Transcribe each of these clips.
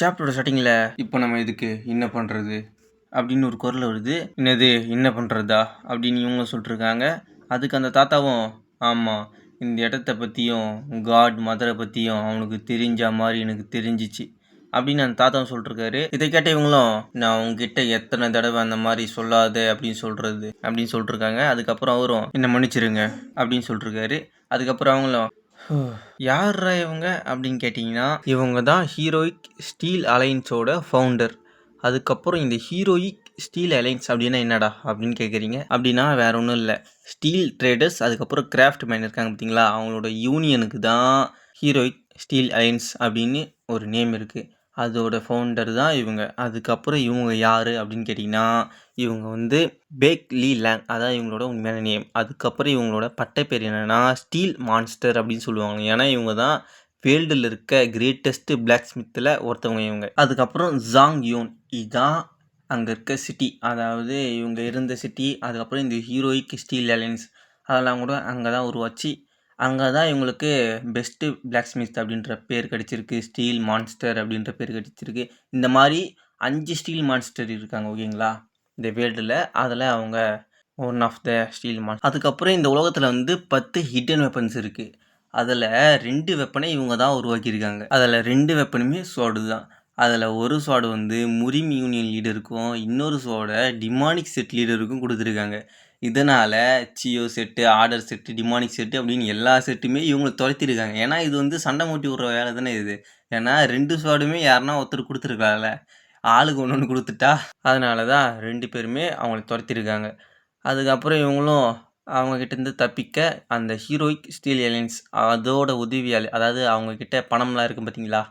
சாப்டரோட ஸ்டார்டிங்கில் இப்போ நம்ம இதுக்கு என்ன பண்ணுறது அப்படின்னு ஒரு குரல் வருது. என்னது என்ன பண்ணுறதா அப்படின்னு இவங்க சொல்லிட்டுருக்காங்க. அதுக்கு அந்த தாத்தாவும் ஆமாம் இந்த இடத்த பற்றியும் காட் மதரை பற்றியும் அவனுக்கு தெரிஞ்ச மாதிரி எனக்கு தெரிஞ்சிச்சு. அப்படின்னு அந்த தாத்தாவும் சொல்லிட்டுருக்காரு. இதை கேட்ட இவங்களும் நான் உங்ககிட்ட எத்தனை தடவை அந்த மாதிரி சொல்லாத அப்படின்னு சொல்கிறது அப்படின்னு சொல்லிட்டுருக்காங்க. அதுக்கப்புறம் அவரும் என்ன மன்னிச்சிருங்க அப்படின்னு சொல்லிட்டுருக்காரு. அதுக்கப்புறம் அவங்களும் யார்ரா இவங்க அப்படின்னு கேட்டிங்கன்னா இவங்க தான் ஹீரோயிக் ஸ்டீல் அலைன்ஸோட ஃபவுண்டர் அதுக்கப்புறம் இந்த ஹீரோயிக் ஸ்டீல் அலைன்ஸ் அப்படின்னா என்னடா அப்படின்னு கேட்குறீங்க அப்படின்னா வேற ஒன்றும் இல்லை. ஸ்டீல் ட்ரேடர்ஸ் அதுக்கப்புறம் கிராஃப்ட் மேன் இருக்காங்க பார்த்தீங்களா அவங்களோட யூனியனுக்கு தான் ஹீரோயிக் ஸ்டீல் அலைன்ஸ் அப்படின்னு ஒரு நேம் இருக்குது அதோட ஃபவுண்டர் தான் இவங்க. அதுக்கப்புறம் இவங்க யார் அப்படின்னு கேட்டிங்கன்னா இவங்க வந்து பேக் லீ லேங் அதான் இவங்களோட உண்மையான நேம் அதுக்கப்புறம் இவங்களோட பட்டப்பேர் என்னென்னா ஸ்டீல் மான்ஸ்டர் அப்படின்னு சொல்லுவாங்க. ஏன்னா இவங்க தான் வேர்ல்டில் இருக்க கிரேட்டஸ்ட் பிளாக் ஸ்மித்தில் ஒருத்தவங்க இவங்க. அதுக்கப்புறம் ஜாங் யூன். இதுதான் அங்கே இருக்க சிட்டி அதாவது இவங்க இருந்த சிட்டி அதுக்கப்புறம் இந்த ஹீரோயிக் ஸ்டீல் அலைன்ஸ் அதெல்லாம் கூட அங்கே தான் உருவாச்சு. அங்கே தான் இவங்களுக்கு பெஸ்ட்டு பிளாக் ஸ்மித் அப்படின்ற பேர் கிடச்சிருக்கு. ஸ்டீல் மான்ஸ்டர் அப்படின்ற பேர் கிடச்சிருக்கு. இந்த மாதிரி அஞ்சு ஸ்டீல் மான்ஸ்டர் இருக்காங்க ஓகேங்களா? இந்த வேர்ல்டில் அதில் அவங்க ஒன் ஆஃப் த ஸ்டீல் மான் அதுக்கப்புறம் இந்த உலகத்தில் வந்து பத்து ஹிடன் வெப்பன்ஸ் இருக்குது அதில் ரெண்டு வெப்பனை இவங்க தான் உருவாக்கியிருக்காங்க. அதில் ரெண்டு வெப்பனுமே சோடு தான். அதில் ஒரு சோடு வந்து முரிம் யூனியன் லீடருக்கும் இன்னொரு சோடை டிமானிக் செட் லீடருக்கும் கொடுத்துருக்காங்க. இதனால் சியோ செட்டு ஆர்டர் செட்டு டிமானிக் செட்டு அப்படின்னு எல்லா செட்டுமே இவங்களை துரத்திருக்காங்க. ஏன்னா இது வந்து சண்டை மூட்டி விட்ற வேலை தானே இது. ஏன்னா ரெண்டு சோடுமே யாருன்னா ஒருத்தர் கொடுத்துருக்காங்கல்ல ஆளுக்கு ஒன்று ஒன்று கொடுத்துட்டா அதனால தான் ரெண்டு பேருமே அவங்கள துரத்திருக்காங்க. அதுக்கப்புறம் இவங்களும் அவங்கக்கிட்டேருந்து தப்பிக்க அந்த ஹீரோயிக் ஸ்டீல் ஏலியன்ஸ் அதோட உதவியால் அதாவது அவங்கக்கிட்ட பணம்லாம் இருக்கும் பார்த்தீங்களா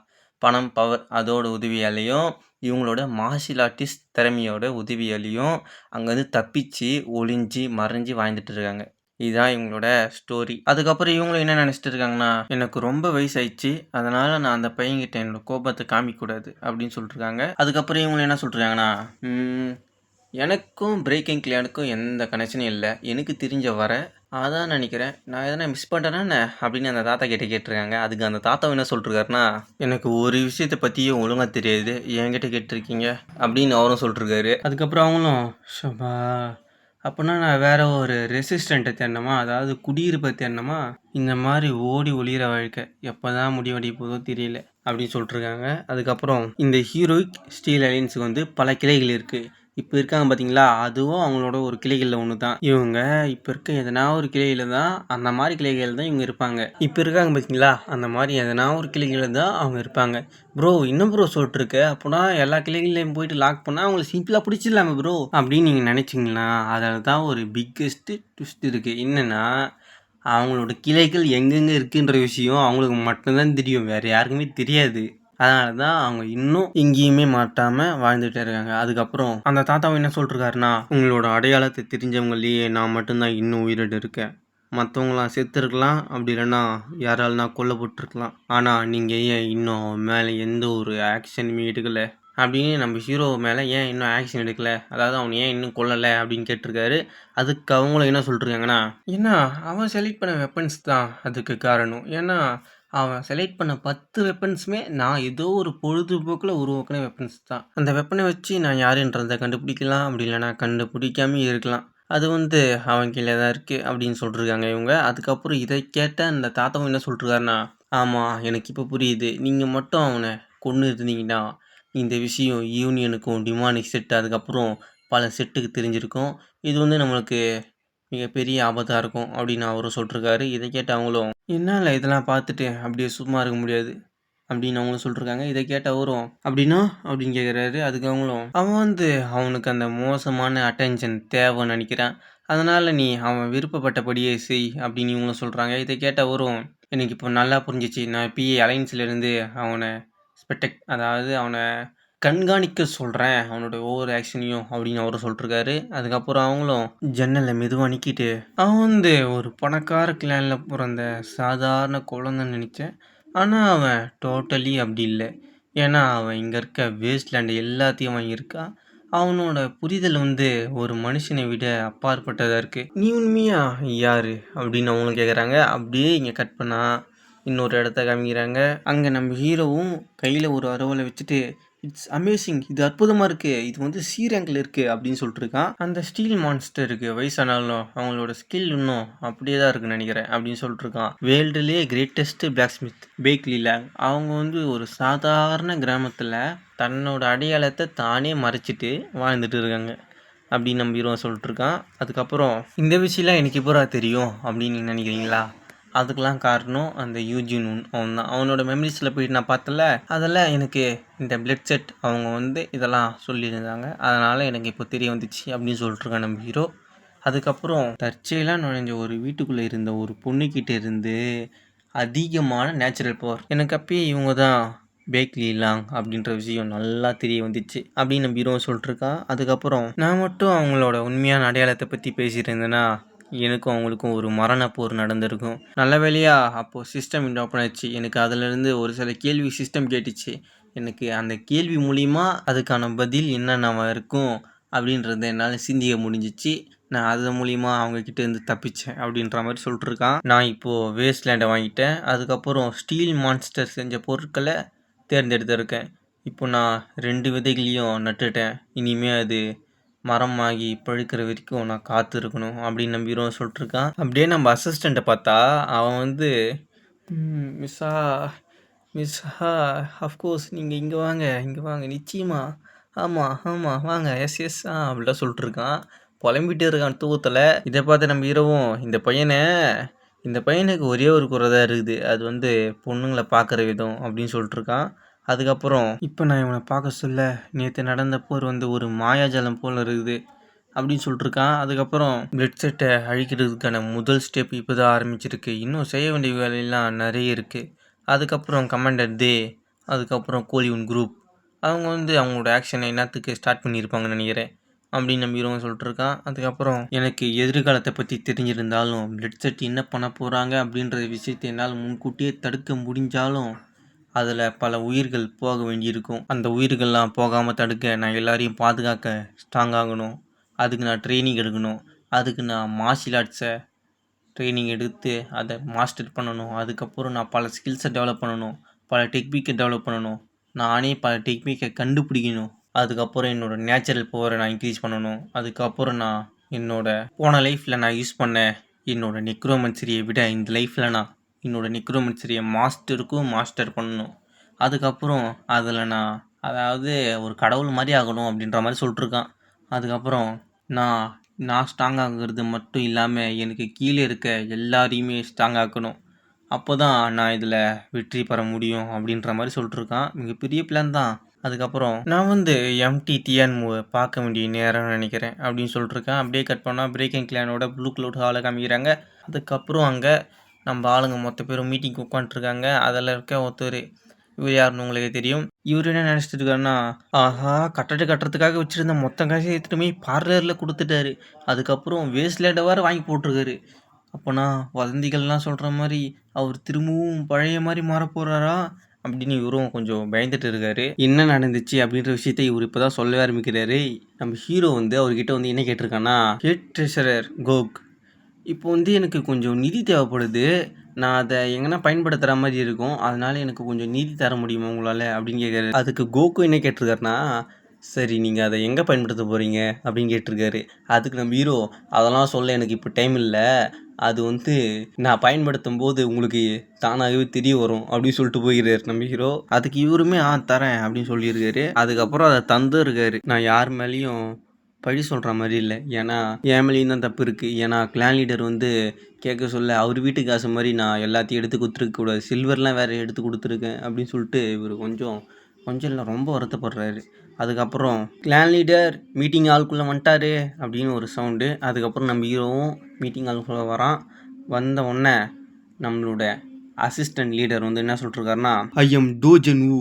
பணம் பவர் அதோட உதவியாலையும் இவங்களோட மார்ஷியல் ஆர்டிஸ்ட் திறமையோட உதவியாலையும் அங்கேருந்து தப்பிச்சு ஒளிஞ்சு மறைஞ்சு வாழ்ந்துட்டு இருக்காங்க. இதுதான் இவங்களோட ஸ்டோரி அதுக்கப்புறம் இவங்களும் என்ன நினச்சிட்டு இருக்காங்கன்னா எனக்கு ரொம்ப வயசாயிடுச்சு அதனால நான் அந்த பையன்கிட்ட என்னோட கோபத்தை காமிக்கூடாது அப்படின்னு சொல்லிட்டுருக்காங்க. அதுக்கப்புறம் இவங்க என்ன சொல்லிட்டுருக்காங்கன்னா "ம், எனக்கும் பிரேக்கிங் கிளியானுக்கும் எந்த கனெக்ஷனும் இல்லை. எனக்கு தெரிஞ்ச வர அதான் நினைக்கிறேன். நான் எதனா மிஸ் பண்ணிட்டேனா அப்படின்னு அந்த தாத்தா கிட்ட கேட்டிருக்காங்க. அதுக்கு அந்த தாத்தா என்ன சொல்லிருக்காருன்னா எனக்கு ஒரு விஷயத்தை பற்றியும் ஒழுங்காக தெரியாது. என்கிட்ட கேட்டிருக்கீங்க அப்படின்னு அவரும் சொல்லிட்டுருக்காரு. அதுக்கப்புறம் அவங்களும் ஷபா அப்போனா நான் வேற ஒரு ரெசிஸ்டண்ட்டை தேடணுமா? அதாவது குடியிருப்பை தேடணுமா? இந்த மாதிரி ஓடி ஒளிகிற வாழ்க்கை எப்போ தான் முடிவடைய போதோ தெரியல அப்படின்னு சொல்லிட்டுருக்காங்க அதுக்கப்புறம் இந்த ஹீரோயிக் ஸ்டீல் அலைன்ஸுக்கு வந்து பல கிளைகள் இருக்குது இப்போ இருக்காங்க பார்த்தீங்களா அதுவும் அவங்களோட ஒரு கிளைகளில் ஒன்று தான் இவங்க இப்போ இருக்க எதனா ஒரு கிளையில் தான் அந்த மாதிரி கிளைகள் தான் இவங்க இருப்பாங்க. இப்போ இருக்காங்க பார்த்தீங்களா அந்த மாதிரி எதனா ஒரு கிளைகளில் தான் அவங்க இருப்பாங்க. ப்ரோ இன்னும் ப்ரோ சொல்லிட்டுருக்கு அப்போனா எல்லா கிளைகளையும் போயிட்டு லாக் பண்ணால் அவங்களை சிம்பிளாக பிடிச்சிடலாமே ப்ரோ அப்படின்னு நீங்கள் நினச்சிங்களா அதில் தான் ஒரு பிக்கெஸ்ட்டு ட்விஸ்ட் இருக்குது என்னென்னா அவங்களோட கிளைகள் எங்கெங்கே இருக்குன்ற விஷயம் அவங்களுக்கு மட்டும்தான் தெரியும். வேறு யாருக்குமே தெரியாது. அதனால தான் அவங்க இன்னும் எங்கேயுமே மாட்டாம வாழ்ந்துகிட்டே இருக்காங்க. அதுக்கப்புறம் அந்த தாத்தாவும் என்ன சொல்லிருக்காருன்னா உங்களோட அடையாளத்தை தெரிஞ்சவங்களையே நான் மட்டும்தான் இன்னும் உயிரோடு இருக்கேன். மற்றவங்களாம் செத்துருக்கலாம். அப்படி இல்லைன்னா யாராலனா கொல்லப்பட்டிருக்கலாம் ஆனால் நீங்கள் ஏன் இன்னும் மேலே எந்த ஒரு ஆக்ஷனுமே எடுக்கலை? அப்படின்னு நம்ம ஹீரோ மேலே ஏன் இன்னும் ஆக்ஷன் எடுக்கலை? அதாவது அவன் ஏன் இன்னும் கொல்லலை? அப்படின்னு கேட்டிருக்காரு. அதுக்கு அவங்களும் என்ன சொல்லிட்டுருக்காங்கன்னா ஏன்னா அவன் செலக்ட் பண்ண வெப்பன்ஸ் தான் அதுக்கு காரணம். ஏன்னா அவன் செலக்ட் பண்ண பத்து வெப்பன்ஸுமே நான் ஏதோ ஒரு பொழுதுபோக்கில் உருவாக்கின வெப்பன்ஸ் தான். அந்த வெப்பனை வச்சு நான் யாருன்றதை கண்டுபிடிக்கலாம் அப்படி இல்லைனா கண்டுபிடிக்காம இருக்கலாம். அது வந்து அவன் கீழே தான் இருக்குது அப்படின்னு சொல்லிருக்காங்க இவங்க. அதுக்கப்புறம் இதை கேட்ட அந்த தாத்தாவும் என்ன சொல்லிருக்காருன்னா ஆமாம் எனக்கு இப்போ புரியுது. நீங்கள் மட்டும் அவனை கொண்டு இருந்தீங்கன்னா இந்த விஷயம் யூனியனுக்கும் டிமானிக் செட் அதுக்கப்புறம் பல செட்டுக்கு தெரிஞ்சிருக்கும். இது வந்து நம்மளுக்கு மிகப்பெரிய ஆபத்தாக இருக்கும் அப்படின்னு அவரும் சொல்லிருக்காரு. இதை கேட்டு அவங்களும் என்னால் இதெல்லாம் பார்த்துட்டு அப்படியே சும்மா இருக்க முடியாது அப்படின்னு அவங்களும் சொல்லிருக்காங்க. இதை கேட்ட அவரும் அப்படின்னா? அப்படின்னு கேட்குறாரு அதுக்கு அவங்களும் அவன் வந்து அவனுக்கு அந்த மோசமான அட்டென்ஷன் தேவைன்னு நினைக்கிறான். அதனால் நீ அவன் விருப்பப்பட்டபடியே செய் அப்படின்னு இவங்களும் சொல்கிறாங்க இதை கேட்ட அவரும் எனக்கு இப்போ நல்லா புரிஞ்சிச்சு. நான் பிஏ அலைன்ஸ்லேருந்து அவனை ஸ்பெக்டக் அதாவது அவனை கண்காணிக்க சொல்கிறேன் அவனோட ஒவ்வொரு ஆக்ஷனையும் அப்படின்னு அவரும் சொல்லிட்டுருக்காரு அதுக்கப்புறம் அவங்களும் ஜன்னலை மெதுவாக நிற்கிட்டு அவன் வந்து ஒரு பணக்கார கிளானில் பிறந்த சாதாரண குழந்தைன்னு நினச்சேன். ஆனால் அவன் டோட்டலி அப்படி இல்லை. ஏன்னா அவன் இங்கே இருக்க வேஸ்ட்லேண்டு எல்லாத்தையும் வாங்கியிருக்கான். அவனோட புரிதல் வந்து ஒரு மனுஷனை விட அப்பாற்பட்டதாக இருக்குது நீ உண்மையா? யார்? அப்படின்னு அவங்களும் கேட்குறாங்க அப்படியே இங்கே கட் பண்ணால் இன்னொரு இடத்த காமிக்கிறாங்க. அங்கே நம்ம ஹீரோவும் கையில் ஒரு அறுவலை வச்சுட்டு இட்ஸ் அமேசிங் இது அற்புதமாக இருக்குது இது வந்து சி ரேங்கில் இருக்குது அப்படின்னு சொல்லிட்டு இருக்கான் அந்த ஸ்டீல் மான்ஸ்டருக்கு வயசானாலும் அவங்களோட ஸ்கில் இன்னும் அப்படியே தான் இருக்குன்னு நினைக்கிறேன் அப்படின்னு சொல்லிட்டு இருக்கான் வேர்ல்டுலேயே கிரேட்டஸ்ட் பிளாக் ஸ்மித் பேக்லியில் அவங்க வந்து ஒரு சாதாரண கிராமத்தில் தன்னோட அடையாளத்தை தானே மறைச்சிட்டு வாழ்ந்துட்டு இருக்காங்க அப்படின்னு நம்பிடுவோம் சொல்லிட்டு இருக்கான் அதுக்கப்புறம் இந்த விஷயம்லாம் எனக்கு இப்போ தெரியும் அப்படின்னு நீங்கள் நினைக்கிறீங்களா? அதுக்கெல்லாம் காரணம் அந்த யூஜின் அவன் தான். அவனோட மெமரிஸில் போயிட்டு நான் பார்த்தல அதெல்லாம் எனக்கு இந்த பிளட் செட் அவங்க வந்து இதெல்லாம் சொல்லியிருந்தாங்க. அதனால் எனக்கு இப்போ தெரிய வந்துச்சு அப்படின்னு சொல்லிட்டுருக்கேன் நம்ம ஹீரோ அதுக்கப்புறம் தற்செயலாக நுழைஞ்ச ஒரு வீட்டுக்குள்ளே இருந்த ஒரு பொண்ணுக்கிட்ட இருந்து அதிகமான நேச்சுரல் பவர் எனக்கு அப்பயே இவங்க தான் பேக்லி லாங் அப்படின்ற விஷயம் நல்லா தெரிய வந்துச்சு அப்படின்னு நம்ம ஹீரோ சொல்லிட்டுருக்கான். அதுக்கப்புறம் நான் மட்டும் அவங்களோட உண்மையான அடையாளத்தை பற்றி பேசியிருந்தேன்னா எனக்கும் அவங்களுக்கும் ஒரு மரண போர் நடந்திருக்கும். நல்ல வேலையாக அப்போது சிஸ்டம் இன்ட் ஓப்பன் ஆச்சு எனக்கு அதிலிருந்து ஒரு சில கேள்வி சிஸ்டம் கேட்டுச்சு. எனக்கு அந்த கேள்வி மூலிமா அதுக்கான பதில் என்னென்ன இருக்கும் அப்படின்றத என்னால் சிந்திக்க முடிஞ்சிச்சு. நான் அது மூலிமா அவங்கக்கிட்ட இருந்து தப்பிச்சேன் அப்படின்ற மாதிரி சொல்லிட்டுருக்கான். நான் இப்போது வேஸ்ட் லேண்டை வாங்கிட்டேன். அதுக்கப்புறம் ஸ்டீல் மான்ஸ்டர் செஞ்ச பொருட்களை தேர்ந்தெடுத்திருக்கேன். இப்போ நான் ரெண்டு விதைகளையும் நட்டுட்டேன். இனிமேல் அது மரமாகி பழுக்கிற வரைக்கும் நான் காத்து இருக்கணும் அப்படின்னு நம்பிடுவோம் சொல்லிட்டுருக்கான். அப்படியே நம்ம அசிஸ்டண்ட்டை பார்த்தா அவன் வந்து மிஸ்ஸா மிஸ்ஸா அஃப்கோர்ஸ் நீங்கள் இங்கே வாங்க இங்கே வாங்க நிச்சயமா ஆமாம் ஆமாம் வாங்க எஸ் எஸ் ஆ அப்படிலாம் சொல்லிட்டுருக்கான். புலம்பிட்டு இருக்கான் தூக்கத்தில் இதை பார்த்து நம்ம இரவும் இந்த பையனை இந்த பையனுக்கு ஒரே ஒரு குறை தான் இருக்குது. அது வந்து பொண்ணுங்களை பார்க்குற விதம் அப்படின்னு சொல்லிட்டுருக்கான். அதுக்கப்புறம் இப்போ நான் இவனை பார்க்க சொல்ல நேற்று நடந்த போர் வந்து ஒரு மாயாஜாலம் போல் இருக்குது அப்படின்னு சொல்லிட்டுருக்கான் அதுக்கப்புறம் பிளட் செட்டை அழிக்கிறதுக்கான முதல் ஸ்டெப் இப்போ தான் ஆரம்பிச்சிருக்கு. இன்னும் செய்ய வேண்டிய வேலையெல்லாம் நிறைய இருக்குது அதுக்கப்புறம் கமாண்டர் தே அதுக்கப்புறம் கோலிவுன் குரூப் அவங்க வந்து அவங்களோட ஆக்ஷனை என்னத்துக்கு ஸ்டார்ட் பண்ணியிருப்பாங்கன்னு நினைக்கிறேன் அப்படின்னு நம்பிடுவோம் சொல்லிட்டு இருக்கான். அதுக்கப்புறம் எனக்கு எதிர்காலத்தை பற்றி தெரிஞ்சிருந்தாலும் பிளட் செட் என்ன பண்ண போகிறாங்க அப்படின்ற விஷயத்தை என்னால் முன்கூட்டியே தடுக்க முடிஞ்சாலும் அதில் பல உயிர்கள் போக வேண்டியிருக்கும். அந்த உயிர்கள்லாம் போகாமல் தடுக்க நான் எல்லாரையும் பாதுகாக்க ஸ்ட்ராங் ஆகணும். அதுக்கு நான் ட்ரைனிங் எடுக்கணும். அதுக்கு நான் மார்ஷியல் ஆர்ட்ஸை ட்ரைனிங் எடுத்து அதை மாஸ்டர் பண்ணணும். அதுக்கப்புறம் நான் பல ஸ்கில்ஸை டெவலப் பண்ணணும். பல டெக்னிக்கை டெவலப் பண்ணணும். நானே பல டெக்னிக்கை கண்டுபிடிக்கணும். அதுக்கப்புறம் என்னோடய நேச்சுரல் பவரை நான் இன்க்ரீஸ் பண்ணணும். அதுக்கப்புறம் நான் என்னோடய போன லைஃப்பில் நான் யூஸ் பண்ண என்னோடய நெக்ரோமன்சரியை விட இந்த லைஃப்பில் நான் என்னோட நெக்ரோமன்சரியை மாஸ்டருக்கும் மாஸ்டர் பண்ணணும். அதுக்கப்புறம் அதில் நான் அதாவது ஒரு கடவுள் மாதிரி ஆகணும் அப்படின்ற மாதிரி சொல்லிட்டுருக்கான். அதுக்கப்புறம் நான் நான் ஸ்ட்ராங் ஆகுறது மட்டும் இல்லாமல் எனக்கு கீழே இருக்க எல்லாரையுமே ஸ்ட்ராங் ஆக்கணும். அப்போ தான் நான் இதில் வெற்றி பெற முடியும் அப்படின்ற மாதிரி சொல்லிட்டுருக்கான். மிகப்பெரிய பிளான் தான். அதுக்கப்புறம் நான் வந்து எம்டிடிஎன் மூவை பார்க்க வேண்டிய நேரம்னு நினைக்கிறேன் அப்படின்னு சொல்லிட்டுருக்கேன். அப்படியே கட் பண்ணால் பிரேக்கிங் கிளானோட ப்ளூ க்ளவுட் ஹாலை காமிக்கிறாங்க. அதுக்கப்புறம் அங்கே நம்ம ஆளுங்க மொத்த பேரும் மீட்டிங் உட்காந்துட்ருக்காங்க அதில் இருக்க ஒருத்தர் இவர் யாருன்னு உங்களுக்கு தெரியும். இவர் என்ன நினச்சிட்டு இருக்காருன்னா ஆஹா கட்டட கட்டுறதுக்காக வச்சுருந்த மொத்த காசை எடுத்துகிட்டு பார்லரில் கொடுத்துட்டாரு. அதுக்கப்புறம் வேஸ்ட்லேண்டை வேறு வாங்கி போட்டிருக்காரு. அப்போனா வதந்திகள்லாம் சொல்கிற மாதிரி அவர் திரும்பவும் பழைய மாதிரி மாறப்போகிறாரா அப்படின்னு இவரும் கொஞ்சம் பயந்துட்டு இருக்காரு. என்ன நடந்துச்சு அப்படின்ற விஷயத்த இவர் இப்போ தான் சொல்லவே ஆரம்பிக்கிறாரு. நம்ம ஹீரோ வந்து அவர்கிட்ட வந்து என்ன கேட்டிருக்கான்னா ஹெட் ட்ரெஷரர் கோக் இப்போ வந்து எனக்கு கொஞ்சம் நிதி தேவைப்படுது. நான் அதை எங்கன்னா பயன்படுத்துகிற மாதிரி இருக்கும். அதனால எனக்கு கொஞ்சம் நிதி தர முடியுமா உங்களால் அப்படின்னு கேட்குறாரு அதுக்கு கோகு என்ன கேட்டிருக்காருன்னா சரி நீங்கள் அதை எங்கே பயன்படுத்த போகிறீங்க அப்படின்னு கேட்டிருக்காரு. அதுக்கு நம்ம ஹீரோ அதெல்லாம் சொல்ல எனக்கு இப்போ டைம் இல்லை. அது வந்து நான் பயன்படுத்தும் போது உங்களுக்கு தானாகவே தெரிய வரும் அப்படின்னு சொல்லிட்டு போயிருக்காரு நம்ம ஹீரோ. அதுக்கு இவருமே ஆ தரேன் அப்படின்னு சொல்லியிருக்காரு. அதுக்கப்புறம் அதை தந்துருக்காரு. நான் யார் மேலேயும் பழி சொல்கிற மாதிரி இல்லை. ஏன்னா என் மேலேயும் தான் தப்பு இருக்குது ஏன்னா கிளான் லீடர் வந்து கேட்க சொல்ல அவர் வீட்டு காசு மாதிரி நான் எல்லாத்தையும் எடுத்து கொடுத்துருக்க கூடாது. சில்வர்லாம் வேறு எடுத்து கொடுத்துருக்கேன். அப்படின்னு சொல்லிட்டு இவர் கொஞ்சம் கொஞ்சம் இல்லை ரொம்ப வருத்தப்படுறாரு. அதுக்கப்புறம் கிளான் லீடர் மீட்டிங் ஆளுக்குள்ளே வந்துட்டாரு. அப்படின்னு ஒரு சவுண்டு அதுக்கப்புறம் நம்ம ஹீரோவும் மீட்டிங் ஆளுக்குள்ளே வரான். வந்த உடனே நம்மளோட அசிஸ்டன்ட் லீடர் வந்து என்ன சொல்லிட்டுருக்காருன்னா ஐ எம் டோஜன் ஊ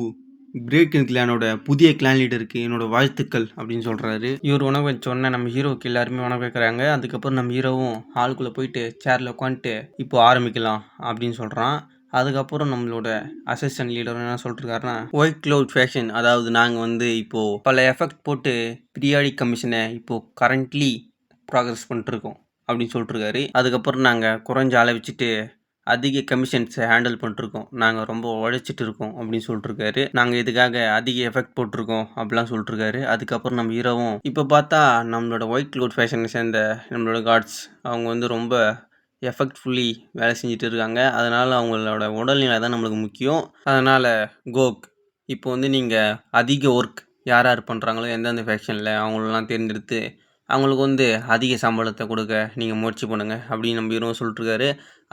கிரேட் கிளானோட புதிய கிளான் லீடருக்கு என்னோட வாழ்த்துக்கள் அப்படின்னு சொல்கிறாரு இவர் உணவு சொன்ன நம்ம ஹீரோவுக்கு எல்லாருமே உணவு வைக்கிறாங்க அதுக்கப்புறம் நம்ம ஹீரோவும் ஹாலுக்குள்ளே போயிட்டு சேரில் உட்காந்துட்டு இப்போ ஆரம்பிக்கலாம் அப்படின்னு சொல்கிறான் அதுக்கப்புறம் நம்மளோட அசிஸ்டன்ட் லீடர் என்ன சொல்லிட்டுருக்காருன்னா ஒயிட் க்ளவுட் ஃபேஷன் அதாவது நாங்கள் வந்து இப்போது பல எஃபெக்ட் போட்டு பீரியாடிக் கமிஷனை இப்போது கரண்ட்லி ப்ராக்ரஸ் பண்ணிட்டுருக்கோம் அப்படின்னு சொல்லிட்டுருக்காரு அதுக்கப்புறம் நாங்கள் குறைஞ்ச ஆளை அதிக கமிஷன்ஸை ஹேண்டில் பண்ணிட்டுருக்கோம். நாங்கள் ரொம்ப உழைச்சிட்டு இருக்கோம் அப்படின்னு சொல்லிட்டுருக்காரு. நாங்கள் இதுக்காக அதிக எஃபெக்ட் போட்டிருக்கோம் அப்படிலாம் சொல்லிட்டுருக்காரு. அதுக்கப்புறம் நம்ம ஹீரோவும் இப்போ பார்த்தா நம்மளோட ஒயிட் க்ளோட் ஃபேஷனை சேர்ந்த நம்மளோட காட்ஸ் அவங்க வந்து ரொம்ப எஃபெக்ட்ஃபுல்லி வேலை செஞ்சுட்டு இருக்காங்க. அதனால் அவங்களோட உடல்நிலை தான் நம்மளுக்கு முக்கியம். அதனால் கோக் இப்போ வந்து நீங்கள் அதிக ஒர்க் யார் யார் பண்ணுறாங்களோ எந்தெந்த ஃபேக்ஷனில் அவங்களெலாம் தேர்ந்தெடுத்து அவங்களுக்கு வந்து அதிக சம்பளத்தை கொடுக்க நீங்கள் முயற்சி பண்ணுங்கள் அப்படின்னு நம்ம ஹீரோவும் சொல்லிட்டுருக்காரு.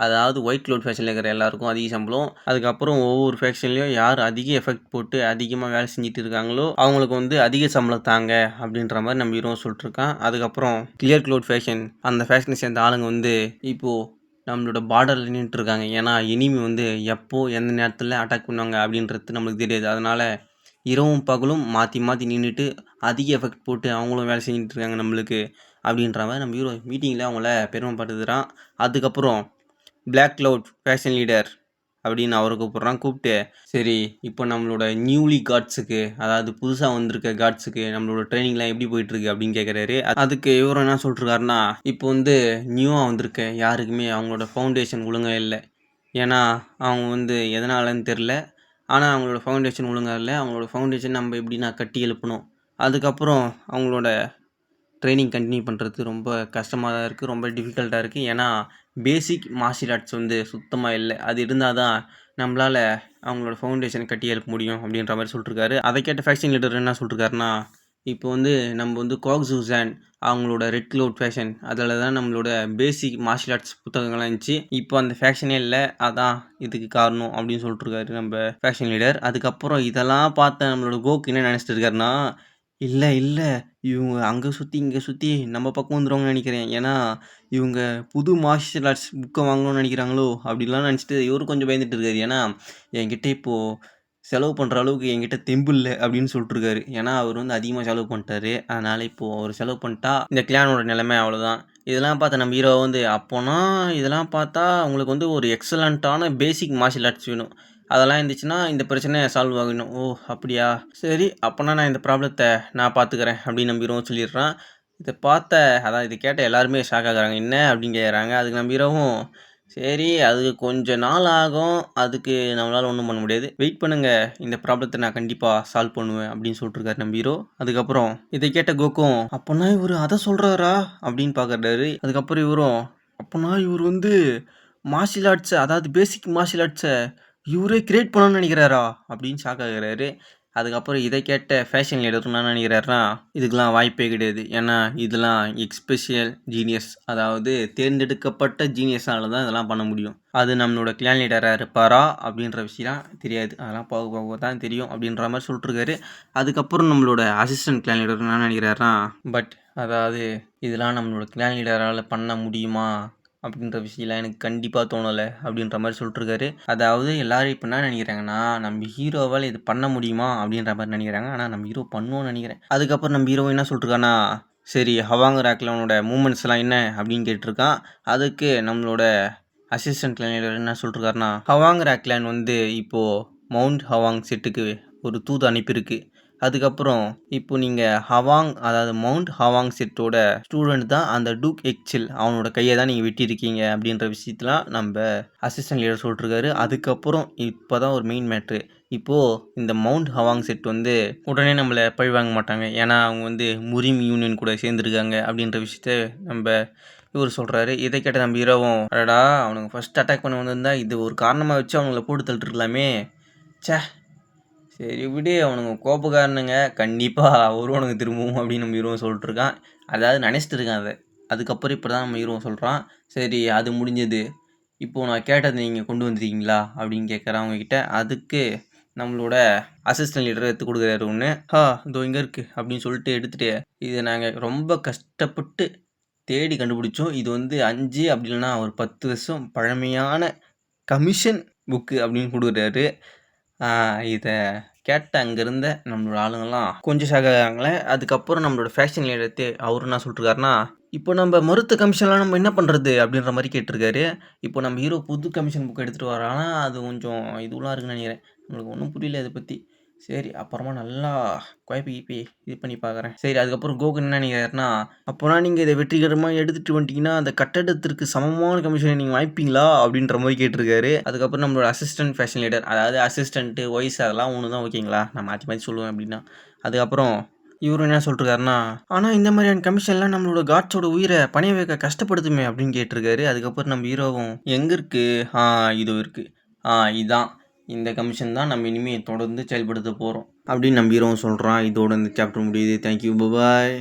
அதாவது ஒயிட் க்ளவுட் ஃபேஷனில் இருக்கிற எல்லாருக்கும் அதிக சம்பளம். அதுக்கப்புறம் ஒவ்வொரு ஃபேக்ஷன்லேயும் யார் அதிக எஃபெக்ட் போட்டு அதிகமாக வேலை செஞ்சுட்டு இருக்காங்களோ அவங்களுக்கு வந்து அதிக சம்பளம் தாங்க அப்படின்ற மாதிரி நம்ம ஹீரோ சொல்லிட்டுருக்கான். அதுக்கப்புறம் கிளியர் க்ளோட் ஃபேஷன் அந்த ஃபேஷனை சேர்ந்த ஆளுங்க வந்து இப்போது நம்மளோட பார்டரில் நின்றுட்டுருக்காங்க ஏன்னா இனிமே வந்து எப்போ எந்த நேரத்தில் அட்டாக் பண்ணுவாங்க அப்படின்றது நம்மளுக்கு தெரியாது. அதனால் இரவும் பகலும் மாற்றி மாற்றி நின்றுட்டு அதிக எஃபெக்ட் போட்டு அவங்களும் வேலை செஞ்சுட்டு இருக்காங்க நம்மளுக்கு அப்படின்ற மாதிரி நம்ம ஹீரோ மீட்டிங்கில் அவங்கள பெருமைப்படுத்துகிறான் அதுக்கப்புறம் பிளாக் க்ளவுட் ஃபேஷன் லீடர் அப்படின்னு அவரை கூப்பிட்றான். கூப்பிட்டு சரி இப்போ நம்மளோட நியூலி காட்ஸுக்கு அதாவது புதுசாக வந்திருக்க காட்ஸுக்கு நம்மளோட ட்ரைனிங்லாம் எப்படி போயிட்டுருக்கு? அப்படின்னு கேட்குறாரு அதுக்கு இவரும் என்ன சொல்லிட்டுருக்காருன்னா இப்போ வந்து நியூவாக வந்திருக்க யாருக்குமே அவங்களோட ஃபவுண்டேஷன் ஒழுங்காக இல்லை. ஏன்னா அவங்க வந்து எதனாலன்னு தெரில ஆனால் அவங்களோட ஃபவுண்டேஷன் ஒழுங்காக இல்லை. அவங்களோட ஃபவுண்டேஷன் நம்ம எப்படின்னா கட்டி எழுப்பணும். அதுக்கப்புறம் அவங்களோட ட்ரைனிங் கண்டினியூ பண்ணுறது ரொம்ப கஷ்டமாக தான் இருக்குது ரொம்ப டிஃபிகல்ட்டாக இருக்குது ஏன்னா பேசிக் மார்ஷியல் ஆர்ட்ஸ் வந்து சுத்தமாக இல்லை. அது இருந்தால் தான் நம்மளால் அவங்களோட ஃபவுண்டேஷன் கட்டி எழுப்ப முடியும் அப்படின்ற மாதிரி சொல்லிட்டுருக்காரு. அதை கேட்ட ஃபேஷன் லீடர் என்ன சொல்லிட்டுருக்காருன்னா இப்போ வந்து நம்ம வந்து காக்ஸூசான் அவங்களோட ரெட் க்ளவுட் ஃபேஷன் அதில் தான் நம்மளோட பேசிக் மார்ஷியல் ஆர்ட்ஸ் புத்தகங்கள்லாம் இருந்துச்சு. இப்போ அந்த ஃபேஷனே இல்லை அதான் இதுக்கு காரணம் அப்படின்னு சொல்லிட்டுருக்காரு நம்ம ஃபேஷன் லீடர் அதுக்கப்புறம் இதெல்லாம் பார்த்த நம்மளோட கோக் என்ன நினச்சிட்டு இருக்காருன்னா இல்லை இல்லை. இவங்க அங்கே சுற்றி இங்கே சுற்றி நம்ம பக்கம் வந்துருவாங்கன்னு நினைக்கிறேன். ஏன்னா இவங்க புது மார்ஷியல் ஆர்ட்ஸ் புக்கை வாங்கணும்னு நினைக்கிறாங்களோ அப்படிலாம் நினச்சிட்டு இவரும் கொஞ்சம் பயந்துட்டு இருக்காரு. ஏன்னா என்கிட்ட இப்போது செலவு பண்ணுற அளவுக்கு என்கிட்ட தெம்பு இல்லை அப்படின்னு சொல்லிட்டுருக்காரு ஏன்னா அவர் வந்து அதிகமாக செலவு பண்ணிட்டாரு. அதனால் இப்போது அவர் செலவு பண்ணிட்டா இந்த கிளானோட நிலைமை அவ்வளோதான் இதெல்லாம் பார்த்த நம்ம ஹீரோ வந்து அப்போனா இதெல்லாம் பார்த்தா உங்களுக்கு வந்து ஒரு எக்ஸலண்ட்டான பேசிக் மார்ஷியல் ஆர்ட்ஸ் வேணும். அதெல்லாம் இருந்துச்சுன்னா இந்த பிரச்சனை சால்வ் ஆகணும் ஓ அப்படியா? சரி அப்போனா நான் இந்த ப்ராப்ளத்தை நான் பார்த்துக்கிறேன் அப்படின்னு நம்பிடுவோம் சொல்லிடுறான். இதை பார்த்த அதான் இதை கேட்ட எல்லாருமே ஷாக் ஆகுறாங்க. என்ன அப்படின்னு கேட்குறாங்க அதுக்கு நம்பிடவும் சரி அது கொஞ்சம் நாள் ஆகும். அதுக்கு நம்மளால் ஒன்றும் பண்ண முடியாது. வெயிட் பண்ணுங்கள் இந்த ப்ராப்ளத்தை நான் கண்டிப்பாக சால்வ் பண்ணுவேன் அப்படின்னு சொல்லிட்டுருக்காரு நம்ம ஹீரோ அதுக்கப்புறம் இதை கேட்ட கோக்கும் அப்போனா இவர் அதை சொல்கிறாரா அப்படின்னு பார்க்குறாரு அதுக்கப்புறம் இவரும் அப்போனா இவர் வந்து மார்ஷியல் ஆர்ட்ஸை அதாவது பேசிக் மார்ஷியல் ஆர்ட்ஸை இவரே கிரியேட் பண்ணணும்னு நினைக்கிறாரா? அப்படின்னு ஷாக் ஆகிறாரு. அதுக்கப்புறம் இதை கேட்ட ஃபேஷன் லீடர் என்ன நினைக்கிறாருன்னா இதுக்கெலாம் வாய்ப்பே கிடையாது. ஏன்னா இதெல்லாம் எக்ஸ்பெஷியல் ஜீனியஸ் அதாவது தேர்ந்தெடுக்கப்பட்ட ஜீனியஸால தான் இதெல்லாம் பண்ண முடியும். அது நம்மளோட கிளான் லீடராக இருப்பாரா? அப்படின்ற விஷயம் தெரியாது. அதெல்லாம் போக போக தான் தெரியும் அப்படின்ற மாதிரி சொல்லிட்டுருக்காரு. அதுக்கப்புறம் நம்மளோட அசிஸ்டன்ட் கிளான் லீடர் என்ன நினைக்கிறாருன்னா பட் அதாவது இதெல்லாம் நம்மளோட கிளான் லீடரால் பண்ண முடியுமா? அப்படின்ற விஷயம்லாம் எனக்கு கண்டிப்பாக தோணலை அப்படின்ற மாதிரி சொல்லிட்டுருக்காரு. அதாவது எல்லோரும் இப்போ என்ன நினைக்கிறாங்கன்னா நம்ம ஹீரோவால் இது பண்ண முடியுமா? அப்படின்ற மாதிரி நினைக்கிறாங்க. ஆனால் நம்ம ஹீரோ பண்ணுவோம்னு நினைக்கிறேன். அதுக்கப்புறம் நம்ம ஹீரோ என்ன சொல்லிட்டுருக்கானா சரி ஹவாங் ராக்கில் அவனோட மூமெண்ட்ஸ்லாம் என்ன? அப்படின்னு கேட்டிருக்கான். அதுக்கு நம்மளோட அசிஸ்டன்ட் லைனர் என்ன சொல்லிட்டுருக்காருனா ஹவாங் ராக்லேன் வந்து இப்போது மவுண்ட் ஹவாங் செட்டுக்கு ஒரு தூது அனுப்பியிருக்கு. அதுக்கப்புறம் இப்போ நீங்கள் ஹவாங் அதாவது மவுண்ட் ஹவாங் செட்டோட ஸ்டூடெண்ட் தான் அந்த டூக் எக்சில் அவனோட கையை தான் நீங்கள் வெட்டியிருக்கீங்க அப்படின்ற விஷயத்தெலாம் நம்ம அசிஸ்டன்ட் லீடர் சொல்லிட்டுருக்காரு. அதுக்கப்புறம் இப்போ தான் ஒரு மெயின் மேட்ரு இப்போது இந்த மவுண்ட் ஹவாங் செட் வந்து உடனே நம்மளை பழி வாங்க மாட்டாங்க. ஏன்னா அவங்க வந்து முரிம் யூனியன் கூட சேர்ந்துருக்காங்க அப்படின்ற விஷயத்த நம்ம இவர் சொல்கிறாரு இதை கேட்ட நம்ம இரவும் அடடா அவனுக்கு ஃபஸ்ட் அட்டாக் பண்ண வந்திருந்தா இது ஒரு காரணமாக வச்சு அவங்கள போட்டு தள்ளிட்டுருக்கலாமே சே சரி விடு அவனுங்க கோபக்காரனுங்க. கண்டிப்பாக வருவானுங்க திரும்பவும் அப்படின்னு நம்ம ஹீரோவும் சொல்லிட்டுருக்கான். அதாவது நினச்சிட்டு இருக்கான் அதை. அதுக்கப்புறம் இப்போ தான் நம்ம ஹீரோவும் சொல்கிறான் சரி அது முடிஞ்சது. இப்போது நான் கேட்டதை நீங்கள் கொண்டு வந்துருக்கீங்களா அப்படின்னு கேட்குறேன் அவங்கக்கிட்ட அதுக்கு நம்மளோட அசிஸ்டன்ட் லீடர் எடுத்து கொடுக்குறாரு ஒன்று ஹா இதோ இங்கே இருக்குது அப்படின்னு சொல்லிட்டு எடுத்துகிட்டு இதை நாங்கள் ரொம்ப கஷ்டப்பட்டு தேடி கண்டுபிடிச்சோம். இது வந்து அஞ்சு அப்படி இல்லைன்னா ஒரு பத்து வருஷம் பழமையான கமிஷன் புக்கு அப்படின்னு கொடுக்குறாரு. இதை கேட்ட அங்கே இருந்த நம்மளோட ஆளுங்கள்லாம் கொஞ்சம் சாகாங்களே அதுக்கப்புறம் நம்மளோட ஃபேஷன் எடுத்து அவர் என்ன சொல்லிட்டுருக்காருன்னா இப்போ நம்ம மருத்துவ கமிஷன்லாம் நம்ம என்ன பண்ணுறது அப்படின்ற மாதிரி கேட்டிருக்காரு. இப்போ நம்ம ஹீரோ புது கமிஷன் புக் எடுத்துகிட்டு வரானா அது கொஞ்சம் இதுவெலாம் இருக்குன்னு நினைக்கிறேன். நம்மளுக்கு ஒன்றும் புரியல இதை பற்றி சரி அப்புறமா நல்லா குழப்பி கிப்பி இது பண்ணி பார்க்குறேன் சரி அதுக்கப்புறம் கோகுல் என்ன நினைக்கிறாருன்னா அப்போனா நீங்கள் இதை வெற்றிகரமாக எடுத்துகிட்டு வந்துட்டீங்கன்னா அந்த கட்டடத்திற்கு சமமான கமிஷனை நீங்கள் வாய்ப்பீங்களா அப்படின்ற மாதிரி கேட்டிருக்காரு. அதுக்கப்புறம் நம்மளோட அசிஸ்டன்ட் ஃபேஷன் லீடர் அதாவது அசிஸ்டண்ட்டு ஒய்ஸ் அதெல்லாம் ஒன்று தான் ஓகேங்களா? நான் மாற்றி மாற்றி சொல்லுவேன் அப்படின்னா. அதுக்கப்புறம் இவரும் என்ன சொல்லிருக்காருன்னா ஆனால் இந்த மாதிரியான கமிஷன்லாம் நம்மளோட காட்ஸோட உயிரை பணைய வைக்க கஷ்டப்படுத்துமே அப்படின்னு கேட்டிருக்காரு. அதுக்கப்புறம் நம்ம ஹீரோவும் எங்கே இருக்குது ஆ இதுவும் இருக்குது ஆ இதான். இந்த கமிஷன் தான் நம்ம இனிமேல் தொடர்ந்து செயல்படுத்த போகிறோம் அப்படின்னு நம்ம சொல்கிறான் இதோட இந்த சாப்டர் முடியுது. Thank you bye